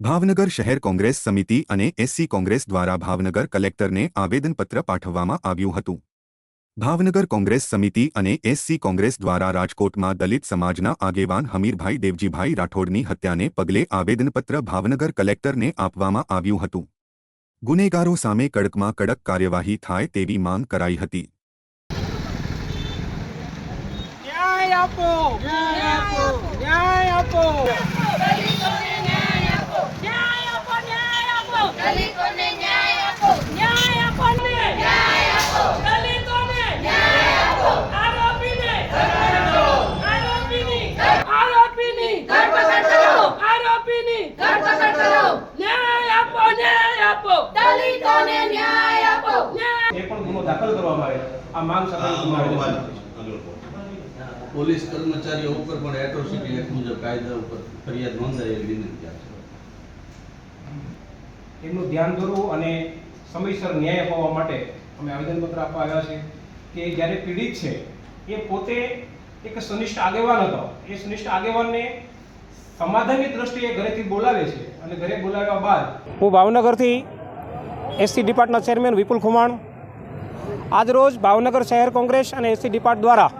ભાવનગર શહેર કોંગ્રેસ સમિતિ અને એસસી કોંગ્રેસ દ્વારા ભાવનગર કલેક્ટરને આવેદનપત્ર પાઠવવામાં આવ્યું હતું. ભાવનગર કોંગ્રેસ સમિતિ અને એસસી કોંગ્રેસ દ્વારા રાજકોટમાં દલિત સમાજના આગેવાન હમીરભાઈ દેવજીભાઈ રાઠોડની હત્યાને પગલે આવેદનપત્ર ભાવનગર કલેક્ટરને આપવામાં આવ્યું હતું. ગુનેગારો સામે કડકમાં કડક કાર્યવાહી થાય તેવી માંગ કરાઈ હતી. ન્યાય આપો! ન્યાય આપો! ન્યાય આપો ન્યાય આપો ન્યાય આપો દલિતોને ન્યાય આપો ન્યાય આપો ને ન્યાય આપો દલિતોને ન્યાય આપો આરોપીને આરોપીની આરોપીની ધરપકડ કરો આરોપીની ધરપકડ કરો ન્યાય આપો ન્યાય આપો દલિતોને ન્યાય આપો ન્યાય એ પણ ગુનો દાખલ કરવામાં આવે આ માંગ સાથે પોલીસ કર્મચારીઓ ઉપર પણ એટ્રોસિટી એક્ટ મુજબ કાયદા ઉપર ફરિયાદ નોંધાય એવી વિનંતી આપશે એમનું ધ્યાન દોરવું અને સમયસર ન્યાય અપાવવા માટે અમે આવેદનપત્ર આપવા આવ્યા છે કે જ્યારે પીડિત છે એ પોતે એક સુનિષ્ઠ આગેવાન હતો. એ સુનિષ્ઠ આગેવાનને સમાધાનની દ્રષ્ટિએ ઘરેથી બોલાવે છે અને ઘરે બોલાવ્યા બાદ હું ભાવનગરથી એસટી ડિપાર્ટના ચેરમેન વિપુલ ખુમાણ આજરોજ ભાવનગર શહેર કોંગ્રેસ અને એસી ડિપાર્ટ દ્વારા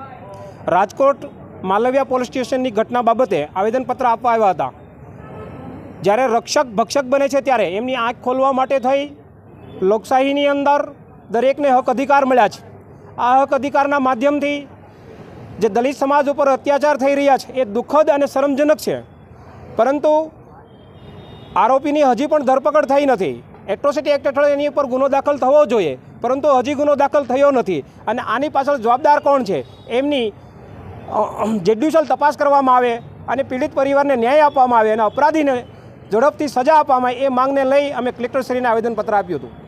રાજકોટ માલવિયા પોલીસ સ્ટેશનની ઘટના બાબતે આવેદનપત્ર આપવા આવ્યા હતા. જ્યારે રક્ષક ભક્ષક બને છે ત્યારે એમની આંખ ખોલવા માટે થઈ લોકશાહીની અંદર દરેકને હક અધિકાર મળ્યા છે. આ હક અધિકારના માધ્યમથી જે દલિત સમાજ ઉપર અત્યાચાર થઈ રહ્યા છે એ દુઃખદ અને શરમજનક છે. પરંતુ આરોપીની હજી પણ ધરપકડ થઈ નથી. એટ્રોસિટી એક્ટ હેઠળ એની ઉપર ગુનો દાખલ થવો જોઈએ. પરંતુ હજી ગુનો દાખલ થયો નથી. અને આની પાછળ જવાબદાર કોણ છે? એમની જેડ્યુશલ તપાસ કરવામાં આવે અને પીડિત પરિવારને ન્યાય આપવામાં આવે અને અપરાધીને ઝડપથી સજા આપવામાં એ માંગને લઈ અમે કલેક્ટરશ્રીને આવેદનપત્ર આપ્યું હતું.